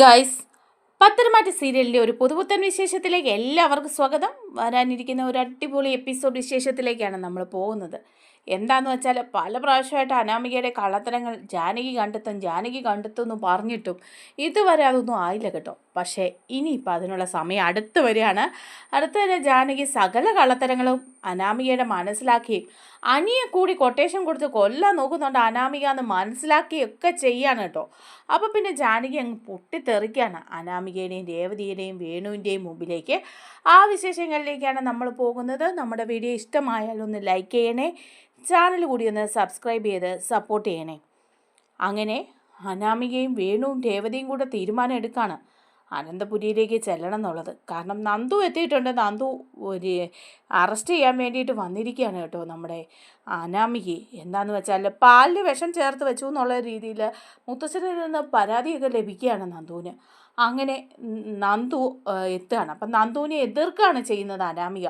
Guys പത്തരമാറ്റ സീരിയലിന്റെ ഒരു പുതുപുത്തൻ വിശേഷത്തിലേക്ക് എല്ലാവർക്കും സ്വാഗതം. വരാനിരിക്കുന്ന ഒരു അടിപൊളി എപ്പിസോഡ് വിശേഷത്തിലേക്കാണ് നമ്മൾ പോകുന്നത്. എന്താന്ന് വെച്ചാൽ പല പ്രാവശ്യമായിട്ട് അനാമികയുടെ കള്ളത്തരങ്ങൾ ജാനകി കണ്ടെത്തും ജാനകി കണ്ടെത്തും എന്ന് പറഞ്ഞിട്ടും ഇതുവരെ അതൊന്നും ആയില്ല കേട്ടോ. പക്ഷേ ഇനിയിപ്പോൾ അതിനുള്ള സമയം അടുത്ത് വരികയാണ്. അടുത്ത് തന്നെ ജാനകി സകല കള്ളത്തരങ്ങളും അനാമികയുടെ മനസ്സിലാക്കുകയും അനിയെ കൂടി കൊട്ടേഷൻ കൊടുത്ത് കൊല്ലാൻ നോക്കുന്നുണ്ട് അനാമിക എന്ന് മനസ്സിലാക്കിയൊക്കെ ചെയ്യാണ് കേട്ടോ. അപ്പോൾ പിന്നെ ജാനകി അങ്ങ് പൊട്ടിത്തെറിക്കാണ് അനാമികയുടെയും രേവതിയുടെയും വേണുവിന്റെയും മുമ്പിലേക്ക്. ആ വിശേഷങ്ങളിലേക്കാണ് നമ്മൾ പോകുന്നത്. നമ്മുടെ വീഡിയോ ഇഷ്ടമായാൽ ഒന്ന് ലൈക്ക് ചെയ്യണേ. ചാനൽ കൂടി ഒന്ന് സബ്സ്ക്രൈബ് ചെയ്ത് സപ്പോർട്ട് ചെയ്യണേ. അങ്ങനെ അനാമികയും വേണുവും രേവതിയും കൂടെ തീരുമാനം എടുക്കുകയാണ് അനന്തപുരിയിലേക്ക് ചെല്ലണം എന്നുള്ളത്. കാരണം നന്ദു എത്തിയിട്ടുണ്ട്. നന്ദു ഒരു അറസ്റ്റ് ചെയ്യാൻ വേണ്ടിയിട്ട് വന്നിരിക്കുകയാണ് കേട്ടോ നമ്മുടെ അനാമികി. എന്താണെന്ന് വെച്ചാൽ പാലിൽ വിഷം ചേർത്ത് വെച്ചു എന്നുള്ള രീതിയിൽ മുത്തശ്ശനിൽ നിന്ന് പരാതിയൊക്കെ ലഭിക്കുകയാണ് നന്ദുവിന്. അങ്ങനെ നന്ദു എത്തുകയാണ്. അപ്പം നന്ദുവിനെ എതിർക്കുകയാണ് ചെയ്യുന്നത് അനാമിക.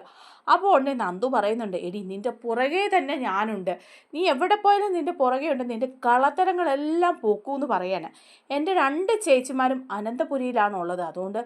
അപ്പോൾ ഉടനെ നന്ദു പറയുന്നുണ്ട് എടി നിന്റെ പുറകെ തന്നെ ഞാനുണ്ട്. നീ എവിടെ പോയാലും നിന്റെ പുറകെ ഉണ്ട്. നിന്റെ കളത്തരങ്ങളെല്ലാം പോക്കൂന്ന് പറയാണ്. എന്റെ രണ്ട് ചേച്ചിമാരും അനന്തപുരിയിലാണ് ഉള്ളത് അതുകൊണ്ട്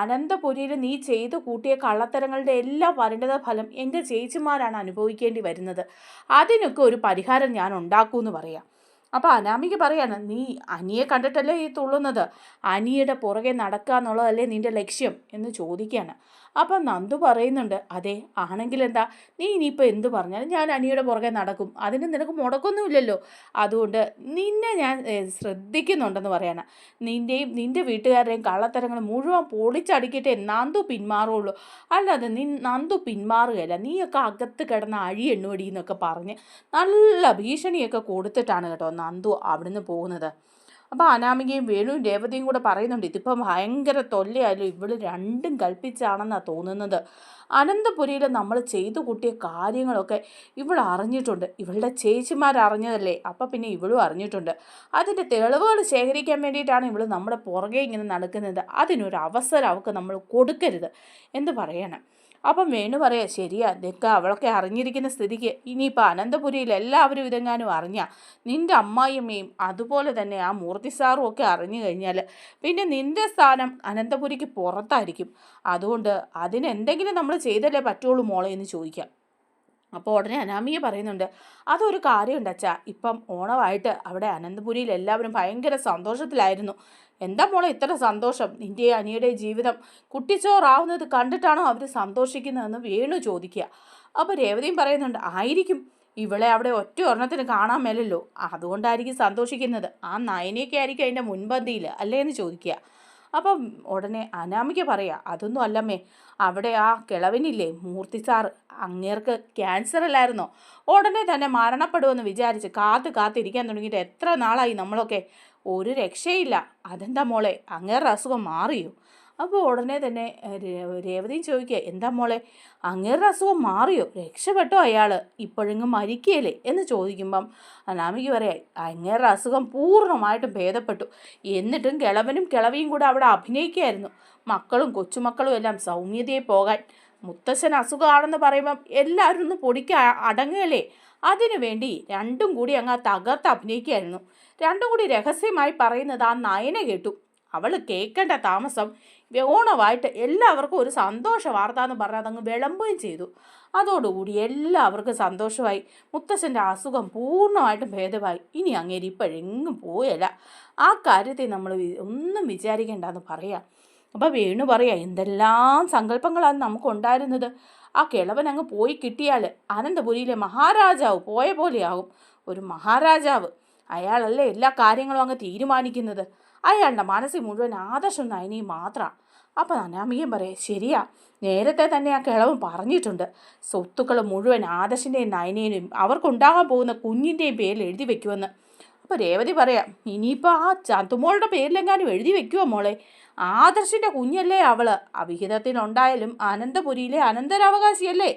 അനന്തപുരിയിൽ നീ ചെയ്തു കൂട്ടിയ കള്ളത്തരങ്ങളുടെ എല്ലാ പരിണിത ഫലം എന്റെ ചേച്ചിമാരാണ് അനുഭവിക്കേണ്ടി വരുന്നത്. അതിനൊക്കെ ഒരു പരിഹാരം ഞാൻ ഉണ്ടാക്കൂ എന്ന് പറയാം. അപ്പോൾ അനാമിക പറയാണ് നീ അനിയെ കണ്ടിട്ടല്ലേ ഈ തുള്ളുന്നത്? അനിയുടെ പുറകെ നടക്കുക എന്നുള്ളതല്ലേ നിന്റെ ലക്ഷ്യം? എന്ന് ചോദിക്കുകയാണ്. അപ്പം നന്ദു പറയുന്നുണ്ട് അതെ ആണെങ്കിൽ എന്താ നീ ഇനിയിപ്പോൾ എന്ത് പറഞ്ഞാലും ഞാൻ അനിയുടെ പുറകെ നടക്കും അതിന് നിനക്ക് മുടക്കൊന്നുമില്ലല്ലോ. അതുകൊണ്ട് നിന്നെ ഞാൻ ശ്രദ്ധിക്കുന്നുണ്ടെന്ന് പറയാണ്. നിന്റെയും നിന്റെ വീട്ടുകാരുടെയും കള്ളത്തരങ്ങൾ മുഴുവൻ പൊളിച്ചടിക്കിട്ടേ നന്ദു പിന്മാറുള്ളൂ. അല്ലാതെ നീ നന്ദു പിന്മാറുകയല്ല നീയൊക്കെ അകത്ത് കിടന്ന അഴി എണ്ണുവടി എന്നൊക്കെ പറഞ്ഞ് നല്ല ഭീഷണിയൊക്കെ കൊടുത്തിട്ടാണ് കേട്ടോ നന്ദു അവിടുന്ന് പോകുന്നത്. അപ്പോൾ അനാമികയും വേണുവും രേവതിയും കൂടെ പറയുന്നുണ്ട് ഇതിപ്പം ഭയങ്കര തൊല്ലയായാലും ഇവൾ രണ്ടും കൽപ്പിച്ചാണെന്നാണ് തോന്നുന്നത്. അനന്തപുരിയിൽ നമ്മൾ ചെയ്തു കൂട്ടിയ കാര്യങ്ങളൊക്കെ ഇവൾ അറിഞ്ഞിട്ടുണ്ട്. ഇവളുടെ ചേച്ചിമാർ അറിഞ്ഞതല്ലേ? അപ്പം പിന്നെ ഇവളും അറിഞ്ഞിട്ടുണ്ട്. അതിന്റെ തെളിവുകൾ ശേഖരിക്കാൻ വേണ്ടിയിട്ടാണ് ഇവൾ നമ്മുടെ പുറകെ ഇങ്ങനെ നടക്കുന്നത്. അതിനൊരു അവസരം അവൾക്ക് നമ്മൾ കൊടുക്കരുത്. എന്ന് പറയണം. അപ്പം വേണു പറയാ ശരിയാ നിക്ക അവളൊക്കെ അറിഞ്ഞിരിക്കുന്ന സ്ഥിതിക്ക് ഇനിയിപ്പോൾ അനന്തപുരിയിൽ എല്ലാവരും ഇതെങ്ങാനും അറിഞ്ഞാൽ നിന്റെ അമ്മായിയമ്മയും അതുപോലെ തന്നെ ആ മൂർത്തി സാറും ഒക്കെ അറിഞ്ഞു കഴിഞ്ഞാൽ പിന്നെ നിന്റെ സ്ഥാനം അനന്തപുരിക്ക് പുറത്തായിരിക്കും. അതുകൊണ്ട് അതിനെന്തെങ്കിലും നമ്മൾ ചെയ്തല്ലേ പറ്റുള്ളൂ മോളെ എന്ന് ചോദിക്കാം. അപ്പോൾ ഉടനെ അനാമിയെ പറയുന്നുണ്ട് അതൊരു കാര്യമുണ്ട് അച്ഛാ. ഇപ്പം ഓണമായിട്ട് അവിടെ അനന്തപുരിയിൽ എല്ലാവരും ഭയങ്കര സന്തോഷത്തിലായിരുന്നു. എന്താ മോളെ ഇത്ര സന്തോഷം? നിന്റെ അനിയുടെ ജീവിതം കുട്ടിച്ചോറാവുന്നത് കണ്ടിട്ടാണോ അവർ സന്തോഷിക്കുന്നതെന്ന് വേണു ചോദിക്കുക. അപ്പോൾ രേവതിയും പറയുന്നുണ്ട് ആയിരിക്കും. ഇവളെ അവിടെ ഒറ്റ ഒരെണ്ണത്തിന് കാണാൻ മേലല്ലോ. അതുകൊണ്ടായിരിക്കും സന്തോഷിക്കുന്നത്. ആ നയനയൊക്കെ ആയിരിക്കും അതിന്റെ മുൻപന്തിയിൽ അല്ലേ? എന്ന് ചോദിക്കുക. അപ്പം ഉടനെ അനാമിക പറയാ അതൊന്നും അല്ലമ്മേ അവിടെ ആ കിളവനില്ലേ മൂർത്തി സാർ അങ്ങേർക്ക് ക്യാൻസർ അല്ലായിരുന്നോ? ഉടനെ തന്നെ മരണപ്പെടുമെന്ന് വിചാരിച്ച് കാത്ത് കാത്തിരിക്കാൻ തുടങ്ങിയിട്ട് എത്ര നാളായി നമ്മളൊക്കെ? ഒരു രക്ഷയില്ല. അതെന്താ മോളെ അങ്ങേരുടെ അസുഖം മാറിയോ? അപ്പോൾ ഉടനെ തന്നെ രേവതിയും ചോദിക്കുക എന്താ മോളെ? അങ്ങേരുടെ അസുഖം മാറിയോ? രക്ഷപ്പെട്ടോ അയാൾ ഇപ്പോഴെങ്ങും മരിക്കുകയല്ലേ? എന്ന് ചോദിക്കുമ്പം അനാമിക്ക് പറയാം അങ്ങേരുടെ അസുഖം പൂർണമായിട്ടും ഭേദപ്പെട്ടു. എന്നിട്ടും കിളവനും കിളവിയും കൂടെ അവിടെ അഭിനയിക്കുകയായിരുന്നു. മക്കളും കൊച്ചുമക്കളും എല്ലാം സൗമ്യതയെ പോകാൻ. മുത്തശ്ശൻ അസുഖമാണെന്ന് പറയുമ്പം എല്ലാവരും ഒന്ന് പൊടിക്ക് അടങ്ങുകയല്ലേ? അതിനു വേണ്ടി രണ്ടും കൂടി അങ്ങ് തകർത്ത് അഭിനയിക്കുകയായിരുന്നു. രണ്ടും കൂടി രഹസ്യമായി പറയുന്നത് ആ നയന കേട്ടു. അവൾ കേൾക്കേണ്ട താമസം ഓണമായിട്ട് എല്ലാവർക്കും ഒരു സന്തോഷ വാർത്ത എന്ന് പറഞ്ഞ് അതങ്ങ് വിളമ്പുകയും ചെയ്തു. അതോടുകൂടി എല്ലാവർക്കും സന്തോഷമായി. മുത്തശ്ശന്റെ അസുഖം പൂർണമായിട്ടും ഭേദമായി. ഇനി അങ്ങേരി ഇപ്പോഴെങ്ങും പോയല്ല ആ കാര്യത്തെ നമ്മൾ ഒന്നും വിചാരിക്കേണ്ടെന്ന് പറയാം. അപ്പോൾ വേണു പറയാം എന്തെല്ലാം സങ്കല്പങ്ങളാണ് നമുക്കുണ്ടായിരുന്നത്. ആ കിളവൻ അങ്ങ് പോയി കിട്ടിയാൽ അനന്തപുരിയിലെ മഹാരാജാവ് പോയ പോലെയാകും. ഒരു മഹാരാജാവ്. അയാളല്ലേ എല്ലാ കാര്യങ്ങളും അങ്ങ് തീരുമാനിക്കുന്നത്. അയാളുടെ മനസ്സിൽ മുഴുവൻ ആദർശം നയനയും മാത്രമാണ് അപ്പം അനാമികയും പറയാം ശരിയാ നേരത്തെ തന്നെ ആ കിളവൻ പറഞ്ഞിട്ടുണ്ട്. സ്വത്തുക്കൾ മുഴുവൻ ആദർശിന്റെയും നയനേനും അവർക്കുണ്ടാകാൻ പോകുന്ന കുഞ്ഞിന്റെയും പേരിൽ എഴുതി വെക്കുമെന്ന്. അപ്പോൾ രേവതി പറയാം ഇനിയിപ്പോൾ ആ ചന്തുമോളുടെ പേരിലെങ്ങാനും എഴുതി വെക്കുമോ മോളെ? ആദർശിന്റെ കുഞ്ഞല്ലേ അവൾ അവിഹിതത്തിനുണ്ടായാലും അനന്തപുരിയിലെ അനന്തരാവകാശിയല്ലേ?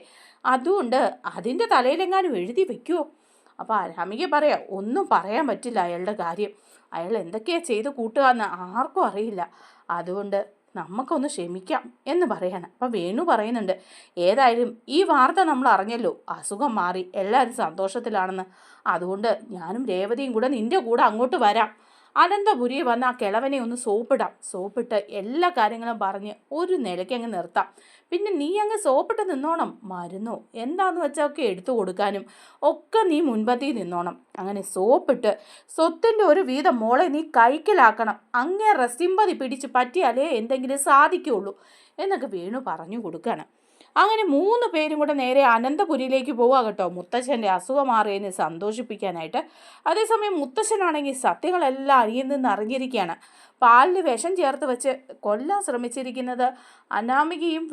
അതുകൊണ്ട് അതിന്റെ തലയിലെങ്ങാനും എഴുതി വെക്കുമോ അപ്പോൾ അനാമിക പറയാം ഒന്നും പറയാൻ പറ്റില്ല അയാളുടെ കാര്യം. അയാൾ എന്തൊക്കെയാ ചെയ്ത് കൂട്ടുക എന്ന് ആർക്കും അറിയില്ല. അതുകൊണ്ട് നമുക്കൊന്ന് ക്ഷമിക്കാം എന്ന് പറയാണ്. അപ്പം വേണു പറയുന്നുണ്ട് ഏതായാലും ഈ വാർത്ത നമ്മൾ അറിഞ്ഞല്ലോ അസുഖം മാറി എല്ലാവരും സന്തോഷത്തിലാണെന്ന്. അതുകൊണ്ട് ഞാനും രേവതിയും കൂടെ നിന്റെ കൂടെ അങ്ങോട്ട് വരാം. അനന്തപുരി വന്ന് ആ കിളവനെ ഒന്ന് സോപ്പിടാം. സോപ്പിട്ട് എല്ലാ കാര്യങ്ങളും പറഞ്ഞ് ഒരു നിലയ്ക്ക് അങ്ങ് നിർത്താം. പിന്നെ നീ അങ്ങ് സോപ്പിട്ട് നിന്നോണം. മരുന്നോ? എന്താണെന്ന് വെച്ചാൽ ഒക്കെ എടുത്തു കൊടുക്കാനും ഒക്കെ നീ മുൻപത്തി നിന്നോണം. അങ്ങനെ സോപ്പിട്ട് സ്വത്തിന്റെ ഒരു വീതം മോളെ നീ കൈക്കലാക്കണം. അങ്ങേ സിമ്പതി പിടിച്ച് പറ്റിയാലേ എന്തെങ്കിലും സാധിക്കുകയുള്ളൂ എന്നൊക്കെ വേണു പറഞ്ഞു കൊടുക്കുകയാണ് അങ്ങനെ മൂന്ന് പേരും കൂടെ നേരെ അനന്തപുരിയിലേക്ക് പോവുക കേട്ടോ. മുത്തശ്ശന്റെ അസുഖം മാറിയതിന് സന്തോഷിപ്പിക്കാനായിട്ട്. അതേസമയം മുത്തശ്ശനാണെങ്കിൽ സത്യങ്ങളെല്ലാം അരിയിൽ നിന്ന് അറിഞ്ഞിരിക്കുകയാണ് പാലിൽ വിഷം ചേർത്ത് വെച്ച് കൊല്ലാൻ ശ്രമിച്ചിരിക്കുന്നത് അനാമികയും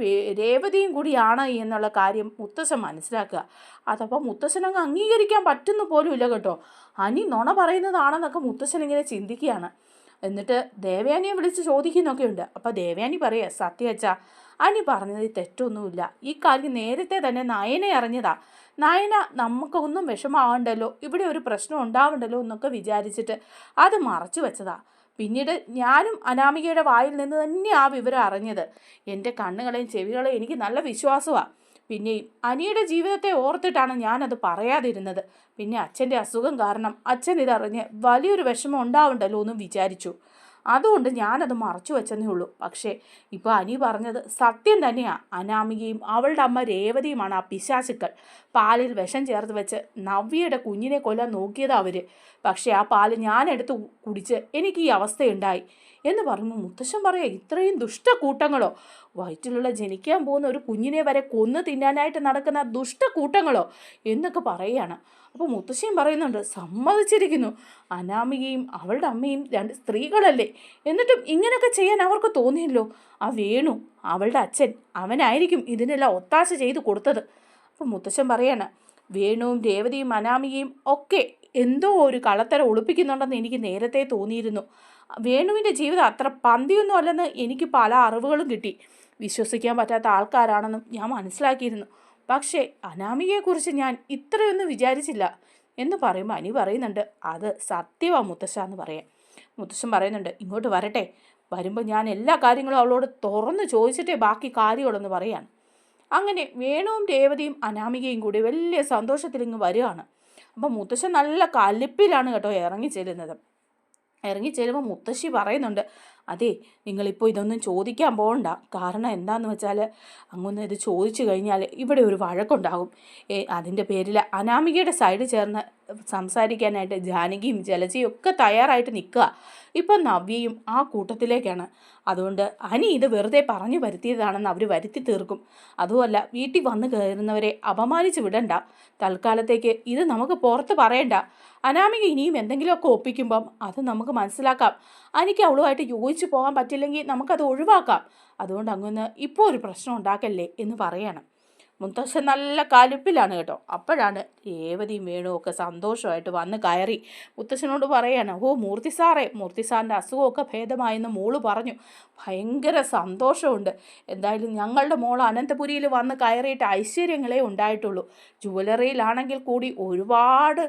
രേവതിയും കൂടിയാണ് എന്നുള്ള കാര്യം മുത്തശ്ശൻ മനസ്സിലാക്കുക. അതപ്പോൾ മുത്തശ്ശനങ്ങ് അംഗീകരിക്കാൻ പറ്റുന്ന പോലും ഇല്ല കേട്ടോ. അനി നുണ പറയുന്നതാണെന്നൊക്കെ മുത്തശ്ശൻ ഇങ്ങനെ ചിന്തിക്കുകയാണ്. എന്നിട്ട് ദേവയാനിയെ വിളിച്ച് ചോദിക്കുന്നൊക്കെ ഉണ്ട് അപ്പോൾ ദേവയാനി പറയുക സത്യവച്ച അനി പറഞ്ഞതിൽ തെറ്റൊന്നുമില്ല. ഈ കാര്യം നേരത്തെ തന്നെ നയനെ അറിഞ്ഞതാ. നയന നമുക്കൊന്നും വിഷമാവണ്ടല്ലോ. ഇവിടെ ഒരു പ്രശ്നം ഉണ്ടാവണ്ടല്ലോ എന്നൊക്കെ വിചാരിച്ചിട്ട് അത് മറച്ചു വെച്ചതാ. പിന്നീട് ഞാനും അനാമികയുടെ വായിൽ നിന്ന് തന്നെ ആ വിവരം അറിഞ്ഞത്. എന്റെ കണ്ണുകളെയും ചെവികളെയും എനിക്ക് നല്ല വിശ്വാസമാണ് പിന്നെയും അനിയുടെ ജീവിതത്തെ ഓർത്തിട്ടാണ് ഞാനത് പറയാതിരുന്നത്. പിന്നെ അച്ഛന്റെ അസുഖം കാരണം അച്ഛൻ ഇതറിഞ്ഞ് വലിയൊരു വിഷമം ഉണ്ടാവണ്ടല്ലോ എന്നും വിചാരിച്ചു. അതുകൊണ്ട് ഞാനത് മറച്ചു വെച്ചെന്നേ ഉള്ളൂ. പക്ഷേ ഇപ്പോൾ അനി പറഞ്ഞത് സത്യം തന്നെയാണ് അനാമികയും അവളുടെ അമ്മ രേവതിയുമാണ് ആ പിശാചുക്കൾ. പാലിൽ വിഷം ചേർത്ത് വെച്ച് നവ്യയുടെ കുഞ്ഞിനെ കൊല്ലാൻ നോക്കിയത് അവർ പക്ഷേ ആ പാൽ ഞാനെടുത്ത് കുടിച്ച് എനിക്ക് ഈ അവസ്ഥയുണ്ടായി. എന്ന് പറയുമ്പോൾ മുത്തശ്ശൻ പറയുക ഇത്രയും ദുഷ്ടക്കൂട്ടങ്ങളോ? വയറ്റിലുള്ള ജനിക്കാൻ പോകുന്ന ഒരു കുഞ്ഞിനെ വരെ കൊന്നു തിന്നാനായിട്ട് നടക്കുന്ന ദുഷ്ടക്കൂട്ടങ്ങളോ? എന്നൊക്കെ പറയുകയാണ്. അപ്പോൾ മുത്തശ്ശിയും പറയുന്നുണ്ട് സമ്മതിച്ചിരിക്കുന്നു. അനാമികയും അവളുടെ അമ്മയും രണ്ട് സ്ത്രീകളല്ലേ? എന്നിട്ടും ഇങ്ങനെയൊക്കെ ചെയ്യാൻ അവർക്ക് തോന്നിയല്ലോ. ആ വേണു അവളുടെ അച്ഛൻ അവനായിരിക്കും ഇതിനെല്ലാം ഒത്താശ ചെയ്ത് കൊടുത്തത്. അപ്പോൾ മുത്തശ്ശൻ പറയാണ് വേണുവും രേവതിയും അനാമികയും ഒക്കെ എന്തോ ഒരു കളത്തര ഒളിപ്പിക്കുന്നുണ്ടെന്ന് എനിക്ക് നേരത്തെ തോന്നിയിരുന്നു. വേണുവിന്റെ ജീവിതം അത്ര പന്തിയൊന്നും അല്ലെന്ന് എനിക്ക് പല അറിവുകളും കിട്ടി. വിശ്വസിക്കാൻ പറ്റാത്ത ആൾക്കാരാണെന്നും ഞാൻ മനസ്സിലാക്കിയിരുന്നു. പക്ഷേ അനാമികയെക്കുറിച്ച് ഞാൻ ഇത്രയൊന്നും വിചാരിച്ചില്ല എന്ന് പറയുമ്പോൾ അനി പറയുന്നുണ്ട് അത് സത്യവാ മുത്തശ്ശ എന്ന് പറയാം മുത്തശ്ശൻ പറയുന്നുണ്ട് ഇങ്ങോട്ട് വരട്ടെ. വരുമ്പോൾ ഞാൻ എല്ലാ കാര്യങ്ങളും അവളോട് തുറന്ന് ചോദിച്ചിട്ടേ ബാക്കി കാര്യമുള്ളെന്ന് പറയാണ്. അങ്ങനെ വേണുവും രേവതിയും അനാമികയും കൂടി വലിയ സന്തോഷത്തിൽ ഇങ്ങ് വരികയാണ്. അപ്പം മുത്തശ്ശൻ നല്ല കലിപ്പിലാണ് കേട്ടോ ഇറങ്ങി ചെല്ലുന്നത്. ഇറങ്ങി ചെല്ലുമ്പോൾ മുത്തശ്ശി പറയുന്നുണ്ട് അതെ നിങ്ങളിപ്പോൾ ഇതൊന്നും ചോദിക്കാൻ പോകണ്ട കാരണം എന്താണെന്ന് വെച്ചാൽ അങ്ങൊന്ന് ഇത് ചോദിച്ചു കഴിഞ്ഞാൽ ഇവിടെ ഒരു വഴക്കുണ്ടാകും. അതിന്റെ പേരിൽ അനാമികയുടെ സൈഡ് ചേർന്ന് സംസാരിക്കാനായിട്ട് ജാനകിയും ജലജയും ഒക്കെ തയ്യാറായിട്ട് നിൽക്കുക. ഇപ്പം നവ്യയും ആ കൂട്ടത്തിലേക്കാണ്. അതുകൊണ്ട് അനി ഇത് വെറുതെ പറഞ്ഞു വരുത്തിയതാണെന്ന് അവർ വരുത്തി തീർക്കും. അതുമല്ല വീട്ടിൽ വന്നു കയറുന്നവരെ അപമാനിച്ച് വിടണ്ട. തൽക്കാലത്തേക്ക് ഇത് നമുക്ക് പുറത്ത് പറയണ്ട. അനാമിക ഇനിയും എന്തെങ്കിലുമൊക്കെ ഒപ്പിക്കുമ്പം അത് നമുക്ക് മനസ്സിലാക്കാം. അനിക്ക് അവളുമായിട്ട് യോജിച്ച് പോകാൻ പറ്റില്ലെങ്കിൽ നമുക്കത് ഒഴിവാക്കാം. അതുകൊണ്ട് അങ്ങൊന്ന് ഇപ്പോൾ ഒരു പ്രശ്നം ഉണ്ടാക്കല്ലേ എന്ന് പറയണം. മുത്തശ്ശൻ നല്ല കലുപ്പിലാണ് കേട്ടോ. അപ്പോഴാണ് രേവതിയും വേണുവും ഒക്കെ സന്തോഷമായിട്ട് വന്ന് കയറി. മുത്തശ്ശനോട് പറയാണ് ഓ മൂർത്തി സാറേ മൂർത്തി സാറിന്റെ അസുഖമൊക്കെ ഭേദമായെന്ന് മോൾ പറഞ്ഞു. ഭയങ്കര സന്തോഷമുണ്ട്. എന്തായാലും ഞങ്ങളുടെ മോൾ അനന്തപുരിയിൽ വന്ന് കയറിയിട്ട് ഐശ്വര്യങ്ങളെ ഉണ്ടായിട്ടുള്ളൂ. ജുവലറിയിലാണെങ്കിൽ കൂടി ഒരുപാട്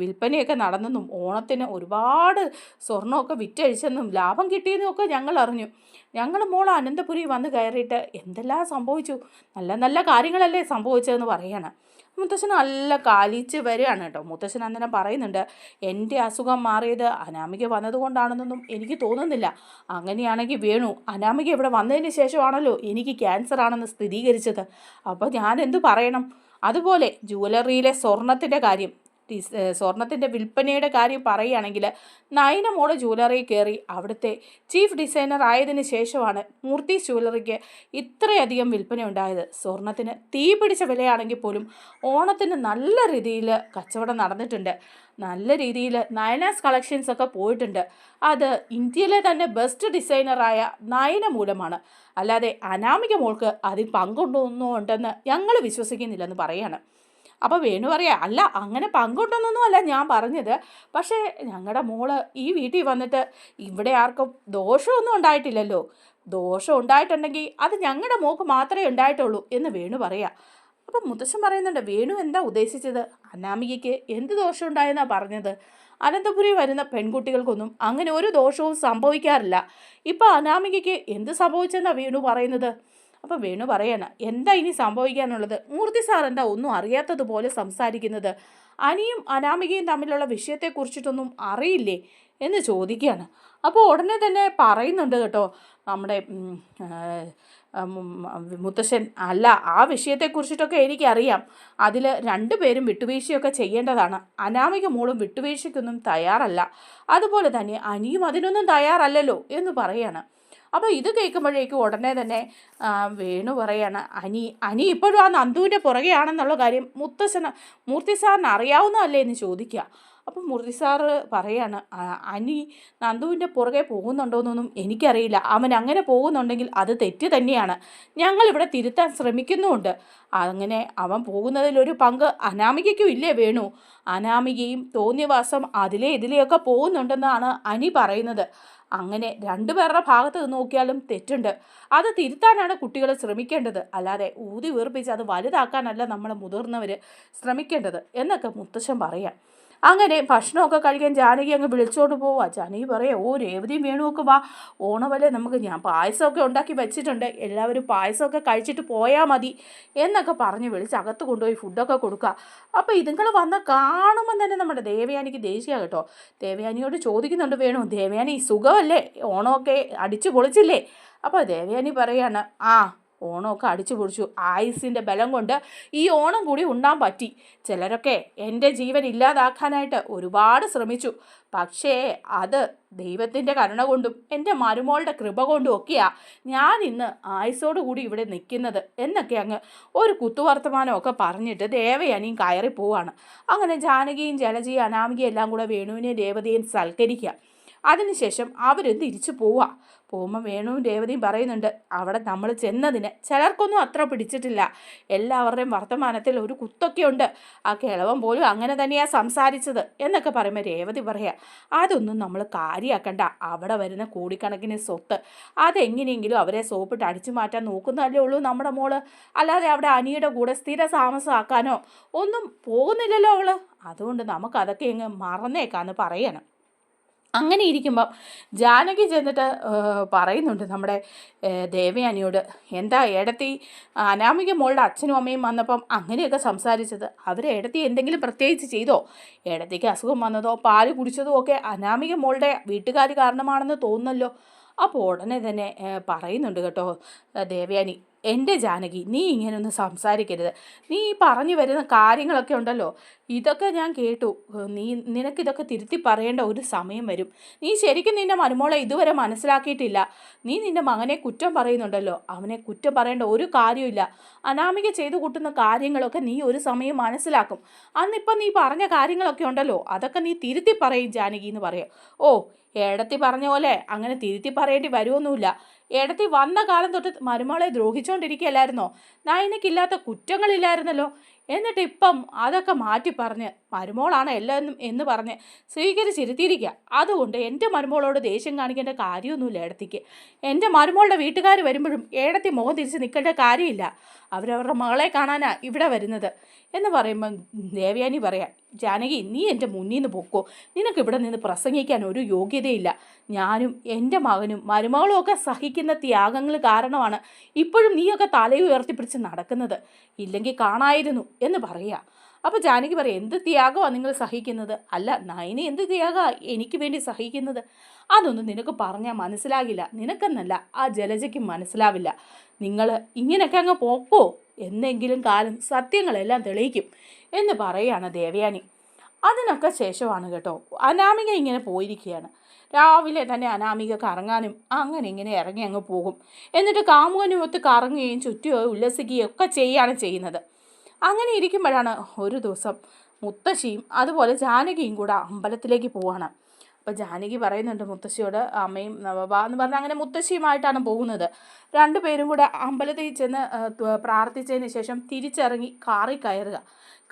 വിൽപ്പനയൊക്കെ നടന്നെന്നും ഓണത്തിന് ഒരുപാട് സ്വർണമൊക്കെ വിറ്റഴിച്ചെന്നും ലാഭം കിട്ടിയെന്നും ഒക്കെ ഞങ്ങൾ അറിഞ്ഞു. ഞങ്ങൾ മോൾ അനന്തപുരി വന്ന് കയറിയിട്ട് എന്തെല്ലാം സംഭവിച്ചു? നല്ല നല്ല കാര്യങ്ങളല്ലേ സംഭവിച്ചതെന്ന് പറയണം. മുത്തശ്ശൻ നല്ല കാലിച്ച് വരികയാണ് കേട്ടോ. മുത്തശ്ശൻ അന്നേരം പറയുന്നുണ്ട് എന്റെ അസുഖം മാറിയത് അനാമിക വന്നതുകൊണ്ടാണെന്നൊന്നും എനിക്ക് തോന്നുന്നില്ല. അങ്ങനെയാണെങ്കിൽ വേണു അനാമിക ഇവിടെ വന്നതിന് ശേഷമാണല്ലോ എനിക്ക് ക്യാൻസർ ആണെന്ന് സ്ഥിരീകരിച്ചത്. അപ്പോൾ ഞാൻ എന്ത് പറയണം? അതുപോലെ ജുവലറിയിലെ സ്വർണത്തിന്റെ കാര്യം സ്വർണത്തിന്റെ വിൽപ്പനയുടെ കാര്യം പറയുകയാണെങ്കിൽ നയന മോൾ ജുവലറി കയറി അവിടുത്തെ ചീഫ് ഡിസൈനർ ആയതിനു ശേഷമാണ് മൂർത്തി ജുവലറിക്ക് ഇത്രയധികം വിൽപ്പന ഉണ്ടായത് സ്വർണത്തിന് തീ പിടിച്ച വിലയാണെങ്കിൽ പോലും ഓണത്തിന് നല്ല രീതിയിൽ കച്ചവടം നടന്നിട്ടുണ്ട്. നല്ല രീതിയിൽ നയനാസ് കളക്ഷൻസ് ഒക്കെ പോയിട്ടുണ്ട്. അത് ഇന്ത്യയിലെ തന്നെ ബെസ്റ്റ് ഡിസൈനറായ നയന മൂലമാണ്. അല്ലാതെ അനാമിക മോൾക്ക് അതിൽ പങ്കുണ്ടോന്നുണ്ടെന്ന് ഞങ്ങൾ വിശ്വസിക്കുന്നില്ലെന്ന് പറയാണ്. അപ്പോൾ വേണു പറയാം അല്ല അങ്ങനെ പങ്കുണ്ടെന്നൊന്നും അല്ല ഞാൻ പറഞ്ഞത്. പക്ഷേ ഞങ്ങളുടെ മോൾ ഈ വീട്ടിൽ വന്നിട്ട് ഇവിടെ ആർക്കും ദോഷമൊന്നും ഉണ്ടായിട്ടില്ലല്ലോ. ദോഷം ഉണ്ടായിട്ടുണ്ടെങ്കിൽ അത് ഞങ്ങളുടെ മോക്ക് മാത്രമേ ഉണ്ടായിട്ടുള്ളൂ എന്ന് വേണു പറയാം. അപ്പം മുത്തശ്ശൻ പറയുന്നുണ്ട് വേണു എന്താ ഉദ്ദേശിച്ചത്? അനാമികയ്ക്ക് എന്ത് ദോഷം ഉണ്ടായെന്നാണ് പറഞ്ഞത്? അനന്തപുരി വരുന്ന പെൺകുട്ടികൾക്കൊന്നും അങ്ങനെ ഒരു ദോഷവും സംഭവിക്കാറില്ല. ഇപ്പം അനാമികയ്ക്ക് എന്ത് സംഭവിച്ചെന്നാണ് വേണു പറയുന്നത്? അപ്പോൾ വേണു പറയാണ് എന്താ ഇനി സംഭവിക്കാനുള്ളത്? മൂർത്തി സാർ എന്താ ഒന്നും അറിയാത്തതുപോലെ സംസാരിക്കുന്നത്? അനിയും അനാമികയും തമ്മിലുള്ള വിഷയത്തെക്കുറിച്ചിട്ടൊന്നും അറിയില്ലേ? എന്ന് ചോദിക്കുകയാണ്. അപ്പോൾ ഉടനെ തന്നെ പറയുന്നുണ്ട് കേട്ടോ നമ്മുടെ മുത്തശ്ശൻ അല്ല ആ വിഷയത്തെക്കുറിച്ചിട്ടൊക്കെ എനിക്കറിയാം. അതിൽ രണ്ടുപേരും വിട്ടുവീഴ്ചയൊക്കെ ചെയ്യേണ്ടതാണ്. അനാമിക മോളും വിട്ടുവീഴ്ചയ്ക്കൊന്നും തയ്യാറല്ല. അതുപോലെ തന്നെ അനിയും അതിനൊന്നും തയ്യാറല്ലല്ലോ എന്ന് പറയാണ്. അപ്പോൾ ഇത് കേൾക്കുമ്പോഴേക്കും ഉടനെ തന്നെ വേണു പറയാണ് അനി അനി ഇപ്പോഴും ആ നന്ദുവിന്റെ പുറകെയാണെന്നുള്ള കാര്യം മുത്തശ്ശന മൂർത്തി സാറിന് അറിയാവുന്നതല്ലേ? എന്ന് ചോദിക്കുക. അപ്പം മൂർത്തി സാറ് പറയാണ് അനി നന്ദുവിന്റെ പുറകെ പോകുന്നുണ്ടോയെന്നൊന്നും എനിക്കറിയില്ല. അവൻ അങ്ങനെ പോകുന്നുണ്ടെങ്കിൽ അത് തെറ്റ് തന്നെയാണ്. ഞങ്ങളിവിടെ തിരുത്താൻ ശ്രമിക്കുന്നുമുണ്ട്. അങ്ങനെ അവൻ പോകുന്നതിലൊരു പങ്ക് അനാമികയ്ക്കും ഇല്ലേ വേണു. അനാമികയും തോന്നിയവാസം അതിലെ ഇതിലെയൊക്കെ പോകുന്നുണ്ടെന്നാണ് അനി പറയുന്നത്. അങ്ങനെ രണ്ടുപേരുടെ ഭാഗത്ത് നോക്കിയാലും തെറ്റുണ്ട്. അത് തിരുത്താനാണ് കുട്ടികൾ ശ്രമിക്കേണ്ടത്. അല്ലാതെ ഊതി വീർപ്പിച്ച് അത് വലുതാക്കാനല്ല നമ്മൾ മുതിർന്നവർ ശ്രമിക്കേണ്ടത് എന്നൊക്കെ മുത്തശ്ശൻ പറയാം. അങ്ങനെ ഭക്ഷണമൊക്കെ കഴിക്കാൻ ജാനകി അങ്ങ് വിളിച്ചോണ്ട് പോവാ. ജാനകി പറയാം ഓ രേവതിയും വേണുമൊക്കെ വാ. ഓണവല്ലേ നമുക്ക്? ഞാൻ പായസമൊക്കെ ഉണ്ടാക്കി വെച്ചിട്ടുണ്ട്. എല്ലാവരും പായസമൊക്കെ കഴിച്ചിട്ട് പോയാൽ മതി. എന്നൊക്കെ പറഞ്ഞ് വിളിച്ച് അകത്ത് കൊണ്ടുപോയി ഫുഡൊക്കെ കൊടുക്കുക അപ്പോൾ ഇതുങ്ങൾ വന്ന് കാണുമ്പോൾ തന്നെ നമ്മുടെ ദേവയാനിക്ക് ദേഷ്യ കേട്ടോ. ദേവയാനിയോട് ചോദിക്കുന്നുണ്ട് വേണു ദേവയാനി സുഖമല്ലേ? ഓണമൊക്കെ അടിച്ചു പൊളിച്ചില്ലേ? അപ്പോൾ ദേവയാനി പറയാണ് ആ ഓണമൊക്കെ അടിച്ചു പൊടിച്ചു ആയുസിന്റെ ബലം കൊണ്ട് ഈ ഓണം കൂടി ഉണ്ണാൻ പറ്റി. ചിലരൊക്കെ എന്റെ ജീവൻ ഇല്ലാതാക്കാനായിട്ട് ഒരുപാട് ശ്രമിച്ചു. പക്ഷേ അത് ദൈവത്തിന്റെ കരുണ കൊണ്ടും എന്റെ മരുമോളുടെ കൃപ കൊണ്ടും ഒക്കെയാ ഞാൻ ഇന്ന് ആയുസോടു കൂടി ഇവിടെ നിൽക്കുന്നത് എന്നൊക്കെ അങ്ങ് ഒരു കുത്തുവർത്തമാനമൊക്കെ പറഞ്ഞിട്ട് ദേവയാനിയും കയറി പോവാണ്. അങ്ങനെ ജാനകിയും ജലജിയും അനാമികയും എല്ലാം കൂടെ വേണുവിനെയും ദേവതയും സൽക്കരിക്കുക. അതിനുശേഷം അവർ തിരിച്ചു പോവുക പോകുമ്പോൾ വേണുവും രേവതിയും പറയുന്നുണ്ട് അവിടെ നമ്മൾ ചെന്നതിന് ചിലർക്കൊന്നും അത്ര പിടിച്ചിട്ടില്ല. എല്ലാവരുടെയും വർത്തമാനത്തിൽ ഒരു കുത്തൊക്കെ ഉണ്ട് ആ കിളവൻ പോലും അങ്ങനെ തന്നെയാണ് സംസാരിച്ചത് എന്നൊക്കെ പറയുമ്പോൾ രേവതി പറയുക അതൊന്നും നമ്മൾ കാര്യമാക്കണ്ട അവിടെ വരുന്ന കോടിക്കണക്കിന് സ്വത്ത് അതെങ്ങനെയെങ്കിലും അവരെ സോപ്പിട്ട് അടിച്ചു മാറ്റാൻ നോക്കുന്നതല്ലേ ഉള്ളൂ നമ്മുടെ മോൾ. അല്ലാതെ അവിടെ അനിയുടെ കൂടെ സ്ഥിര താമസമാക്കാനോ ഒന്നും പോകുന്നില്ലല്ലോ അവൾ. അതുകൊണ്ട് നമുക്കതൊക്കെ ഇങ്ങ് മറന്നേക്കാന്ന് പറയണം. അങ്ങനെ ഇരിക്കുമ്പം ജാനകി ചെന്നിട്ട് പറയുന്നുണ്ട് നമ്മുടെ ദേവയാനിയോട് എന്താ ഏടത്തി അനാമിക മോളുടെ അച്ഛനും അമ്മയും വന്നപ്പം അങ്ങനെയൊക്കെ സംസാരിച്ചത്. അവർ ഏടത്തി എന്തെങ്കിലും പ്രത്യേകിച്ച് ചെയ്തോ? ഏടത്തിക്ക് അസുഖം വന്നതോ പാൽ കുടിച്ചതോ ഒക്കെ അനാമിക മോളുടെ വീട്ടുകാർ കാരണമാണെന്ന് തോന്നുന്നല്ലോ. അപ്പോൾ ഉടനെ തന്നെ പറയുന്നുണ്ട് കേട്ടോ ദേവയാനി എന്റെ ജാനകി നീ ഇങ്ങനെയൊന്നും സംസാരിക്കരുത്. നീ ഈ പറഞ്ഞു വരുന്ന കാര്യങ്ങളൊക്കെ ഉണ്ടല്ലോ ഇതൊക്കെ ഞാൻ കേട്ടു. നീ നിനക്കിതൊക്കെ തിരുത്തി പറയേണ്ട ഒരു സമയം വരും. നീ ശരിക്കും നിന്റെ മരുമോളെ ഇതുവരെ മനസ്സിലാക്കിയിട്ടില്ല. നീ നിന്റെ മകനെ കുറ്റം പറയുന്നുണ്ടല്ലോ അവനെ കുറ്റം പറയേണ്ട ഒരു കാര്യമില്ല അനാമിക ചെയ്തു കൂട്ടുന്ന കാര്യങ്ങളൊക്കെ നീ ഒരു സമയം മനസ്സിലാക്കും. അന്നിപ്പം നീ പറഞ്ഞ കാര്യങ്ങളൊക്കെ ഉണ്ടല്ലോ അതൊക്കെ നീ തിരുത്തി പറയും ജാനകി എന്ന് പറയാം. ഓ ഏടത്തി പറഞ്ഞ പോലെ അങ്ങനെ തിരുത്തി പറയേണ്ടി വരുമൊന്നുമില്ല ഏടത്തി വന്ന കാലം തൊട്ട് മരുമകളെ ദ്രോഹിച്ചുകൊണ്ടിരിക്കുകയല്ലായിരുന്നോ നായനക്കില്ലാത്ത കുറ്റങ്ങളില്ലായിരുന്നല്ലോ. എന്നിട്ട് ഇപ്പം അതൊക്കെ മാറ്റി പറഞ്ഞ് മരുമോളാണ് എല്ലാം എന്ന് പറഞ്ഞ് സ്വീകരിച്ചിരുത്തിയിരിക്കുക അതുകൊണ്ട് എന്റെ മരുമോളോട് ദേഷ്യം കാണിക്കേണ്ട കാര്യമൊന്നുമില്ല ഏടത്തിക്ക്. എന്റെ മരുമോളുടെ വീട്ടുകാർ വരുമ്പോഴും ഏടത്തി മുഖം തിരിച്ച് നിൽക്കേണ്ട കാര്യമില്ല. അവരവരുടെ മകളെ കാണാനാണ് ഇവിടെ വരുന്നത്. എന്ന് പറയുമ്പം ദേവയാനി പറയാം ജാനകി നീ എന്റെ മുന്നിൽ നിന്ന് പൊക്കോ. നിനക്ക് ഇവിടെ നിന്ന് പ്രസംഗിക്കാൻ ഒരു യോഗ്യതയില്ല. ഞാനും എന്റെ മകനും മരുമകളും ഒക്കെ സഹിക്കുന്ന ത്യാഗങ്ങൾ കാരണമാണ് ഇപ്പോഴും നീയൊക്കെ തലയുയർത്തിപ്പിടിച്ച് നടക്കുന്നത്. ഇല്ലെങ്കിൽ കാണായിരുന്നു എന്ന് പറയുക അപ്പോൾ ജാനകി പറയും എന്ത് ത്യാഗമാണ് നിങ്ങൾ സഹിക്കുന്നത്? അല്ല നയനെ എന്ത് ത്യാഗമാണ് എനിക്ക് വേണ്ടി സഹിക്കുന്നത്? അതൊന്നും നിനക്ക് പറഞ്ഞാൽ മനസ്സിലാകില്ല. നിനക്കെന്നല്ല ആ ജലജയ്ക്ക് മനസ്സിലാവില്ല. നിങ്ങൾ ഇങ്ങനെയൊക്കെ അങ്ങ് പോക്കോ. എന്നെങ്കിലും കാലം സത്യങ്ങളെല്ലാം തെളിയിക്കും എന്ന് പറയുകയാണ് ദേവയാനി. അതിനൊക്കെ ശേഷമാണ് കേട്ടോ. അനാമിക ഇങ്ങനെ പോയിരിക്കുകയാണ്. രാവിലെ തന്നെ അനാമിക കറങ്ങാനും അങ്ങനെ ഇങ്ങനെ ഇറങ്ങി അങ്ങ് പോകും. എന്നിട്ട് കാമുകനും ഒത്ത് കറങ്ങുകയും ചുറ്റുകയോ ഉല്ലസിക്കുകയും ഒക്കെ ചെയ്യുകയാണ് ചെയ്യുന്നത്. അങ്ങനെ ഇരിക്കുമ്പോഴാണ് ഒരു ദിവസം മുത്തശ്ശിയും അതുപോലെ ജാനകിയും കൂടെ അമ്പലത്തിലേക്ക് പോവാണ്. അപ്പോൾ ജാനകി പറയുന്നുണ്ട് മുത്തശ്ശിയോട് അമ്മയും നവബ എന്ന് പറഞ്ഞാൽ അങ്ങനെ മുത്തശ്ശിയുമായിട്ടാണ് പോകുന്നത്. രണ്ടുപേരും കൂടെ അമ്പലത്തിൽ ചെന്ന് പ്രാർത്ഥിച്ചതിന് ശേഷം തിരിച്ചിറങ്ങി കാറിൽ കയറുക.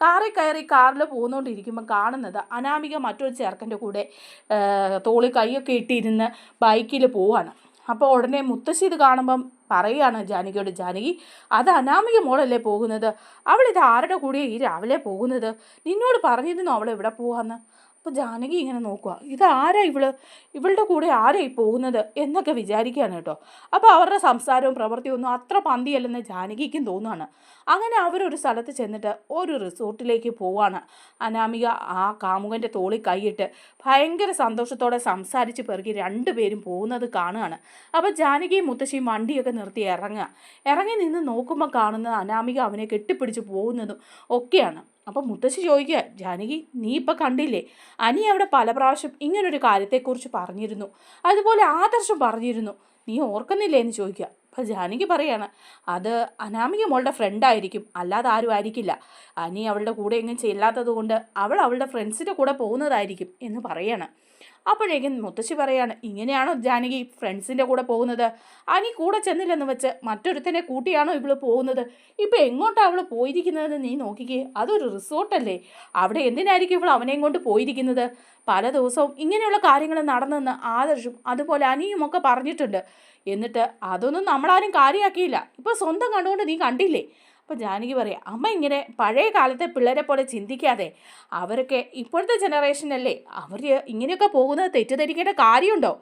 കാറിൽ കയറി കാറിൽ പോകുന്നുകൊണ്ടിരിക്കുമ്പോൾ കാണുന്നത് അനാമിക മറ്റൊരു ചേർക്കന്റെ കൂടെ തോളി കൈയൊക്കെ ഇട്ടിരുന്ന് ബൈക്കിൽ പോവാണ്. അപ്പോൾ ഉടനെ മുത്തശ്ശി ഇത് കാണുമ്പം പറയുകയാണ് ജാനകിയോട് ജാനകി അത് അനാമിക മോളല്ലേ പോകുന്നത്? അവൾ ഇത് ആരുടെ കൂടെ ഈ രാവിലെ പോകുന്നത്? നിന്നോട് പറഞ്ഞിരുന്നു അവൾ എവിടെ പോവാന്ന്? അപ്പോൾ ജാനകി ഇങ്ങനെ നോക്കുക ഇത് ആരാ ഇവൾ? ഇവളുടെ കൂടെ ആരായി പോകുന്നത്? എന്നൊക്കെ വിചാരിക്കുകയാണ് കേട്ടോ. അപ്പോൾ അവരുടെ സംസാരവും പ്രവൃത്തിയും ഒന്നും അത്ര പന്തിയല്ലെന്ന് ജാനകിക്കും തോന്നുകയാണ് അങ്ങനെ അവരൊരു സ്ഥലത്ത് ചെന്നിട്ട് ഒരു റിസോർട്ടിലേക്ക് പോവാണ്. അനാമിക ആ കാമുകന്റെ തോളി കൈയിട്ട് ഭയങ്കര സന്തോഷത്തോടെ സംസാരിച്ച് പെറുകി രണ്ടുപേരും പോകുന്നത് കാണുകയാണ് അപ്പോൾ ജാനകിയും മുത്തശ്ശിയും വണ്ടിയൊക്കെ നിർത്തി ഇറങ്ങുക ഇറങ്ങി നിന്ന് നോക്കുമ്പോൾ കാണുന്നത് അനാമിക അവനെ കെട്ടിപ്പിടിച്ച് പോകുന്നതും ഒക്കെയാണ്. അപ്പം മുത്തശ്ശി ചോദിക്കുക ജാനകി നീ ഇപ്പം കണ്ടില്ലേ? അനി അവിടെ പല പ്രാവശ്യം ഇങ്ങനൊരു കാര്യത്തെക്കുറിച്ച് പറഞ്ഞിരുന്നു. അതുപോലെ ആദർശം പറഞ്ഞിരുന്നു. നീ ഓർക്കുന്നില്ലേ? എന്ന് ചോദിക്കുക അപ്പം ജാനകി പറയാണ് അത് അനാമിക മോളുടെ ഫ്രണ്ടായിരിക്കും അല്ലാതെ ആരും ആയിരിക്കില്ല. അനി അവളുടെ കൂടെ എങ്ങും ചെല്ലാത്തത് കൊണ്ട് അവൾ അവളുടെ ഫ്രണ്ട്സിന്റെ കൂടെ പോകുന്നതായിരിക്കും എന്ന് പറയാണ്. അപ്പോഴേക്കും മുത്തശ്ശി പറയാണ് ഇങ്ങനെയാണോ ജാനകി ഫ്രണ്ട്സിന്റെ കൂടെ പോകുന്നത്? അനി കൂടെ ചെന്നില്ലെന്ന് വെച്ച് മറ്റൊരുത്തനെ കൂട്ടിയാണോ ഇവൾ പോകുന്നത്? ഇപ്പം എങ്ങോട്ടാണ് അവൾ പോയിരിക്കുന്നതെന്ന് നീ നോക്കിക്കേ അതൊരു റിസോർട്ടല്ലേ? അവിടെ എന്തിനായിരിക്കും ഇവൾ അവനെയും കൊണ്ട് പോയിരിക്കുന്നത്? പല ദിവസവും ഇങ്ങനെയുള്ള കാര്യങ്ങൾ നടന്നെന്ന് ആദർശും അതുപോലെ അനിയുമൊക്കെ പറഞ്ഞിട്ടുണ്ട്. എന്നിട്ട് അതൊന്നും നമ്മളാരും കാര്യമാക്കിയില്ല ഇപ്പോൾ സ്വന്തം കണ്ടുകൊണ്ട് നീ കണ്ടില്ലേ? അപ്പോൾ ജാനകി പറയാം അമ്മ ഇങ്ങനെ പഴയ കാലത്തെ പിള്ളേരെ പോലെ ചിന്തിക്കാതെ അവരൊക്കെ ഇപ്പോഴത്തെ ജനറേഷനല്ലേ അവർ ഇങ്ങനെയൊക്കെ പോകുന്നത് തെറ്റിദ്ധരിക്കേണ്ട കാര്യമുണ്ടോ?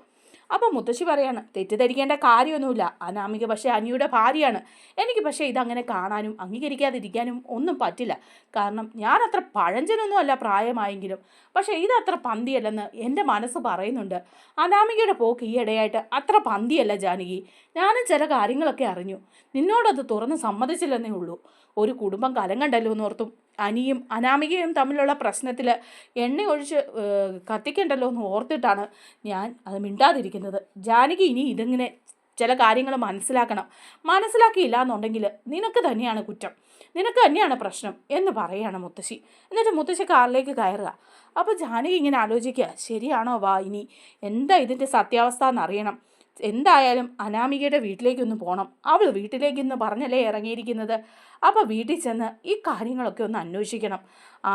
അപ്പോൾ മുത്തശ്ശി പറയാണ് തെറ്റിദ്ധരിക്കേണ്ട കാര്യമൊന്നുമില്ല. അനാമിക പക്ഷേ അനിയുടെ ഭാര്യയാണ്. എനിക്ക് പക്ഷേ ഇതങ്ങനെ കാണാനും അംഗീകരിക്കാതിരിക്കാനും ഒന്നും പറ്റില്ല. കാരണം ഞാൻ അത്ര പഴഞ്ചനൊന്നും അല്ല പ്രായമായെങ്കിലും. പക്ഷേ ഇതത്ര പന്തിയല്ലെന്ന് എന്റെ മനസ്സ് പറയുന്നുണ്ട്. അനാമികയുടെ പോക്ക് ഈ ഇടയായിട്ട് അത്ര പന്തിയല്ല ജാനകി. ഞാനും ചില കാര്യങ്ങളൊക്കെ അറിഞ്ഞു. നിന്നോടത് തുറന്ന് സമ്മതിച്ചില്ലെന്നേ ഉള്ളൂ. ഒരു കുടുംബം കലം കണ്ടല്ലോ എന്നോർത്തും അനിയും അനാമികയും തമ്മിലുള്ള പ്രശ്നത്തിൽ എണ്ണ ഒഴിച്ച് ഏഹ്, കത്തിക്കണ്ടല്ലോ എന്ന് ഓർത്തിട്ടാണ് ഞാൻ അത് മിണ്ടാതിരിക്കുന്നത്. ജാനകി ഇനി ഇതിങ്ങനെ ചില കാര്യങ്ങൾ മനസ്സിലാക്കണം? മനസ്സിലാക്കിയില്ല എന്നുണ്ടെങ്കിൽ നിനക്ക് തന്നെയാണ് കുറ്റം. നിനക്ക് തന്നെയാണ് പ്രശ്നം എന്ന് പറയാണ് മുത്തശ്ശി. എന്നിട്ട് മുത്തശ്ശി കാറിലേക്ക് കയറുക. അപ്പോൾ ജാനകി ഇങ്ങനെ ആലോചിക്കുക ശരിയാണോ വാ ഇനി? എന്താ ഇതിന്റെ സത്യാവസ്ഥ എന്നറിയണം. എന്തായാലും അനാമികയുടെ വീട്ടിലേക്കൊന്ന് പോകണം അവൾ വീട്ടിലേക്ക് ഇന്ന് പറഞ്ഞല്ലേ ഇറങ്ങിയിരിക്കുന്നത്? അപ്പോൾ വീട്ടിൽ ചെന്ന് ഈ കാര്യങ്ങളൊക്കെ ഒന്ന് അന്വേഷിക്കണം. ആ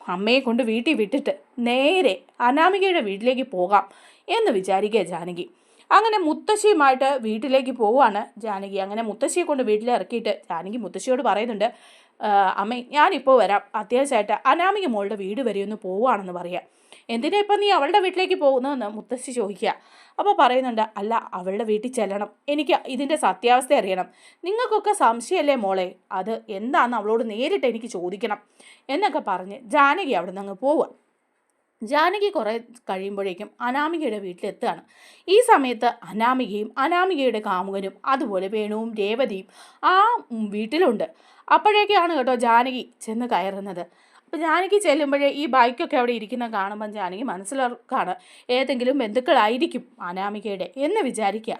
അമ്മയെ കൊണ്ട് വീട്ടിൽ വിട്ടിട്ട് നേരെ അനാമികയുടെ വീട്ടിലേക്ക് പോകാം എന്ന് വിചാരിക്കുക ജാനകി. അങ്ങനെ മുത്തശ്ശിയുമായിട്ട് വീട്ടിലേക്ക് പോവാണ് ജാനകി. അങ്ങനെ മുത്തശ്ശിയെ കൊണ്ട് വീട്ടിൽ ഇറക്കിയിട്ട് ജാനകി മുത്തശ്ശിയോട് പറയുന്നുണ്ട് അമ്മ ഞാനിപ്പോൾ വരാം. അത്യാവശ്യമായിട്ട് അനാമിക മോളുടെ വീട് വരെ ഒന്ന് പോവുകയാണെന്ന് പറയാം. എന്തിനാ ഇപ്പം നീ അവളുടെ വീട്ടിലേക്ക് പോകുന്നതെന്ന് മുത്തശ്ശി ചോദിക്കുക. അപ്പോൾ പറയുന്നുണ്ട് അല്ല അവളുടെ വീട്ടിൽ ചെല്ലണം. എനിക്ക് ഇതിന്റെ സത്യാവസ്ഥ അറിയണം. നിങ്ങൾക്കൊക്കെ സംശയമല്ലേ മോളെ? അത് എന്താണെന്ന് അവളോട് നേരിട്ട് എനിക്ക് ചോദിക്കണം. എന്നൊക്കെ പറഞ്ഞ് ജാനകി അവിടെ നിന്ന് അങ്ങ് പോവുക. ജാനകി കുറേ കഴിയുമ്പോഴേക്കും അനാമികയുടെ വീട്ടിലെത്തുകയാണ്. ഈ സമയത്ത് അനാമികയും അനാമികയുടെ കാമുകനും അതുപോലെ വേണുവും രേവതിയും ആ വീട്ടിലുണ്ട്. അപ്പോഴേക്കാണ് കേട്ടോ ജാനകി ചെന്ന് കയറുന്നത്. അപ്പോൾ ജാനകി ചെല്ലുമ്പോഴേ ഈ ബൈക്കൊക്കെ അവിടെ ഇരിക്കുന്ന കാണുമ്പോൾ ജാനകി മനസ്സിലാക്കാണ് ഏതെങ്കിലും ബന്ധുക്കളായിരിക്കും അനാമികയുടെ എന്ന് വിചാരിക്കുക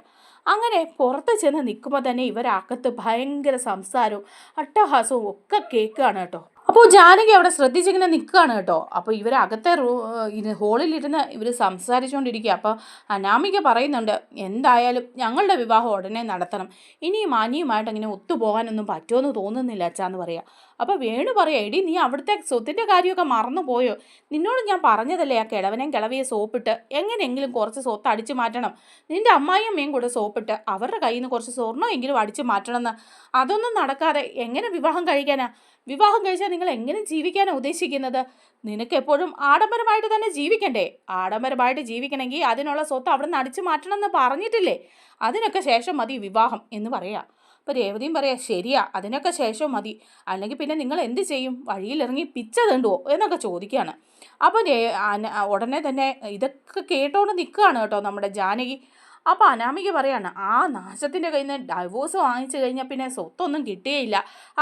അങ്ങനെ പുറത്ത് ചെന്ന് നിൽക്കുമ്പോൾ തന്നെ ഇവരകത്ത് ഭയങ്കര സംസാരവും അട്ടഹാസവും ഒക്കെ കേൾക്കുകയാണ് കേട്ടോ. അപ്പോൾ ജാനകി അവിടെ ശ്രദ്ധിച്ചിങ്ങനെ നിൽക്കുകയാണ് കേട്ടോ. അപ്പോൾ ഇവർ അകത്തെ റൂ ഇത് ഹോളിലിരുന്ന് ഇവർ സംസാരിച്ചുകൊണ്ടിരിക്കുക അപ്പോൾ അനാമിക പറയുന്നുണ്ട് എന്തായാലും ഞങ്ങളുടെ വിവാഹം ഉടനെ നടത്തണം. ഇനിയും അനിയുമായിട്ട് അങ്ങനെ ഒത്തുപോകാനൊന്നും പറ്റുമെന്ന് തോന്നുന്നില്ല അച്ഛാന്ന് പറയുക അപ്പോൾ വേണു പറയാം എടി നീ അവിടുത്തെ സ്വത്തിന്റെ കാര്യമൊക്കെ മറന്നു പോയോ? നിന്നോട് ഞാൻ പറഞ്ഞതല്ലേ ആ കിളവനെയും കിളവിയെ സോപ്പിട്ട്? എങ്ങനെയെങ്കിലും കുറച്ച് സ്വത്ത് അടിച്ചു മാറ്റണം. നിന്റെ അമ്മായിയും മീൻ കൂടെ സോപ്പിട്ട് അവരുടെ കയ്യിൽ നിന്ന് കുറച്ച് സ്വർണമെങ്കിലും അടിച്ചു മാറ്റണമെന്ന്. അതൊന്നും നടക്കാതെ എങ്ങനെ വിവാഹം കഴിക്കാനാ? വിവാഹം കഴിച്ചാൽ നിങ്ങൾ എങ്ങനെ ജീവിക്കാനാണ് ഉദ്ദേശിക്കുന്നത്? നിനക്ക് എപ്പോഴും ആഡംബരമായിട്ട് തന്നെ ജീവിക്കണ്ടേ? ആഡംബരമായിട്ട് ജീവിക്കണമെങ്കിൽ അതിനുള്ള സ്വത്ത് അവിടെ നിന്ന് അടിച്ചു മാറ്റണം എന്ന് പറഞ്ഞിട്ടില്ലേ? അതിനൊക്കെ ശേഷം മതി വിവാഹം എന്ന് പറയാം. അപ്പോൾ രേവതിയും പറയാം ശരിയാ അതിനൊക്കെ ശേഷം മതി. അല്ലെങ്കിൽ പിന്നെ നിങ്ങൾ എന്ത് ചെയ്യും? വഴിയിലിറങ്ങി പിച്ച തണ്ടുവോ? എന്നൊക്കെ ചോദിക്കുകയാണ് അപ്പോൾ ഉടനെ തന്നെ ഇതൊക്കെ കേട്ടോണ്ട് നിൽക്കുകയാണ് കേട്ടോ നമ്മുടെ ജാനകി. അപ്പോൾ അനാമിക പറയാണ് ആ നാശത്തിന്റെ കയ്യിൽ നിന്ന് ഡൈവോഴ്സ് വാങ്ങിച്ചു കഴിഞ്ഞാൽ പിന്നെ സ്വത്തൊന്നും കിട്ടുകയില്ല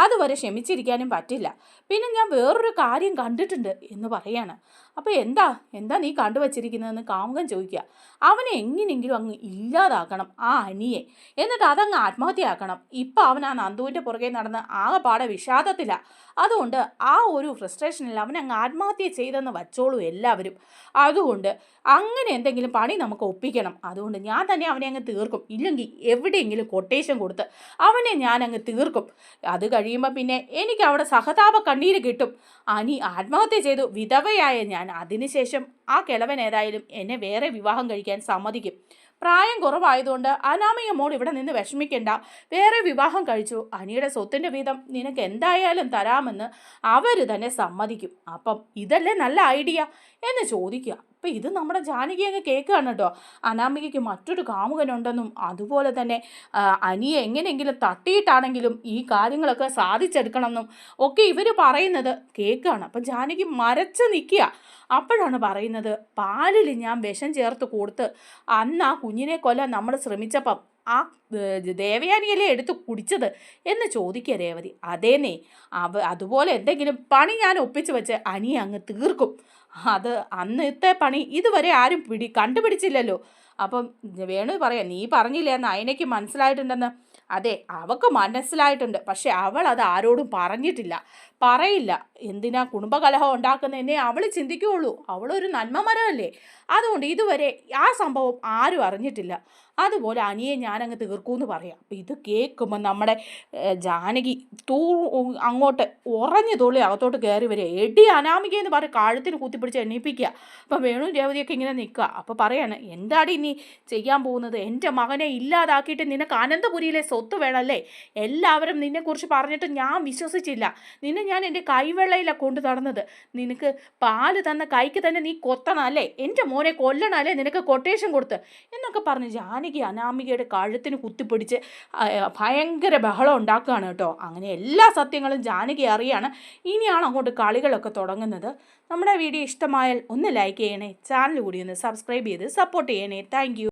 അതുവരെ ക്ഷമിച്ചിരിക്കാനും പറ്റില്ല. പിന്നെ ഞാൻ വേറൊരു കാര്യം കണ്ടിട്ടുണ്ട് എന്ന് പറയാണ്. അപ്പോൾ എന്താ? എന്താ നീ കണ്ടുവച്ചിരിക്കുന്നതെന്ന് കാമുകൻ ചോദിക്കുക. അവനെ എങ്ങനെയെങ്കിലും അങ്ങ് ഇല്ലാതാക്കണം ആ അനിയെ. എന്നിട്ട് അതങ്ങ് ആത്മഹത്യയാക്കണം. ഇപ്പം അവൻ ആ നന്ദുവിന്റെ പുറകെ നടന്ന് ആകെപ്പാടെ വിഷാദത്തില്ല അതുകൊണ്ട് ആ ഒരു ഫ്രസ്ട്രേഷനിൽ അവൻ അങ്ങ് ആത്മഹത്യ ചെയ്തെന്ന് വച്ചോളൂ എല്ലാവരും. അതുകൊണ്ട് അങ്ങനെ എന്തെങ്കിലും പണി നമുക്ക് ഒപ്പിക്കണം. അതുകൊണ്ട് ഞാൻ തന്നെ അവനെ അങ്ങ് തീർക്കും. ഇല്ലെങ്കിൽ എവിടെയെങ്കിലും കൊട്ടേഷൻ കൊടുത്ത് അവനെ ഞാൻ അങ്ങ് തീർക്കും. അത് കഴിയുമ്പോൾ പിന്നെ എനിക്ക് അവിടെ സഹതാപ കണ്ണീര് കിട്ടും. അനി ആത്മഹത്യ ചെയ്തു വിധവയായ ഞാൻ അതിനുശേഷം ആ കിളവൻ ഏതായാലും എന്നെ വേറെ വിവാഹം കഴിക്കാൻ സമ്മതിക്കും. പ്രായം കുറവായതുകൊണ്ട് അനാമയ മോൾ ഇവിടെ നിന്ന് വിഷമിക്കണ്ട. വേറെ വിവാഹം കഴിച്ചു. അനിയുടെ സ്വത്തിന്റെ വീതം നിനക്ക് എന്തായാലും തരാമെന്ന് അവർ തന്നെ സമ്മതിക്കും. അപ്പം ഇതല്ലേ നല്ല ഐഡിയ? എന്ന് ചോദിക്കുക. അപ്പം ഇത് നമ്മുടെ ജാനകി അങ്ങ് കേൾക്കുകയാണ് കേട്ടോ. അനാമികയ്ക്ക് മറ്റൊരു കാമുകനുണ്ടെന്നും അതുപോലെ തന്നെ അനിയെ എങ്ങനെയെങ്കിലും തട്ടിയിട്ടാണെങ്കിലും ഈ കാര്യങ്ങളൊക്കെ സാധിച്ചെടുക്കണമെന്നും ഒക്കെ ഇവർ പറയുന്നത് കേൾക്കുകയാണ്. അപ്പം ജാനകി മരച്ച് നിൽക്കുക. അപ്പോഴാണ് പറയുന്നത് പാലിൽ ഞാൻ വിഷം ചേർത്ത് കൊടുത്ത് അന്ന് ആ കുഞ്ഞിനെ കൊല്ലാൻ നമ്മൾ ശ്രമിച്ചപ്പം ആ ദേവയാനിയല്ലേ എടുത്ത് കുടിച്ചത്? എന്ന് ചോദിക്കുക രേവതി. അതേനേ അവ അതുപോലെ എന്തെങ്കിലും പണി ഞാൻ ഒപ്പിച്ച് വെച്ച് അനിയെ അങ്ങ് തീർക്കും. അത് അന്നത്തെ പണി ഇതുവരെ ആരും പിടി കണ്ടുപിടിച്ചില്ലല്ലോ. അപ്പം വേണു പറയാം നീ പറഞ്ഞില്ലേ എന്ന് അയനയ്ക്ക് മനസ്സിലായിട്ടുണ്ടെന്ന്? അതെ അവൾക്ക് മനസ്സിലായിട്ടുണ്ട്. പക്ഷെ അവൾ അത് ആരോടും പറഞ്ഞിട്ടില്ല. പറയില്ല. എന്തിനാ കുടുംബകലഹം ഉണ്ടാക്കുന്നതിനെ അവൾ ചിന്തിക്കുകയുള്ളൂ അവളൊരു നന്മ മരമല്ലേ അതുകൊണ്ട് ഇതുവരെ ആ സംഭവം ആരും അറിഞ്ഞിട്ടില്ല. അതുപോലെ അനിയെ ഞാനങ്ങ് തീർക്കൂന്ന് പറയാം. അപ്പം ഇത് കേൾക്കുമ്പോൾ നമ്മുടെ ജാനകി തൂ അങ്ങോട്ട് ഉറഞ്ഞു തുള്ളി അകത്തോട്ട് കയറി വരിക. എടി അനാമിക എന്ന് പറഞ്ഞ് കാഴത്തിന് കുത്തിപ്പിടിച്ച് എണ്ണീപ്പിക്കുക അപ്പം വേണു രേവതിയൊക്കെ ഇങ്ങനെ നിൽക്കുക. അപ്പോൾ പറയാണ് എന്താടി നീ ചെയ്യാൻ പോകുന്നത്? എന്റെ മകനെ ഇല്ലാതാക്കിയിട്ട് നിനക്ക് അനന്തപുരിയിലെ സ്വത്ത് വേണമല്ലേ? എല്ലാവരും നിന്നെക്കുറിച്ച് പറഞ്ഞിട്ട് ഞാൻ വിശ്വസിച്ചില്ല. നിന്നെ ഞാൻ എന്റെ കൈവെള്ളയിലാണ് കൊണ്ടു നടന്നത്. നിനക്ക് പാൽ തന്ന കൈക്ക് തന്നെ നീ കൊത്തണം അല്ലേ എന്റെ മോനെ കൊല്ലണം അല്ലേ നിനക്ക് കൊട്ടേഷൻ കൊടുത്ത്. എന്നൊക്കെ പറഞ്ഞ് ജാനകി അനാമികയുടെ കഴുത്തിന് കുത്തിപ്പിടിച്ച് ഭയങ്കര ബഹളം ഉണ്ടാക്കുകയാണ് കേട്ടോ. അങ്ങനെ എല്ലാ സത്യങ്ങളും ജാനകി അറിയാണ്. ഇനിയാണ് അങ്ങോട്ട് കളികളൊക്കെ തുടങ്ങുന്നത്. നമ്മുടെ വീഡിയോ ഇഷ്ടമായാൽ ഒന്ന് ലൈക്ക് ചെയ്യണേ ചാനൽ കൂടി ഒന്ന് സബ്സ്ക്രൈബ് ചെയ്ത് സപ്പോർട്ട് ചെയ്യണേ. താങ്ക്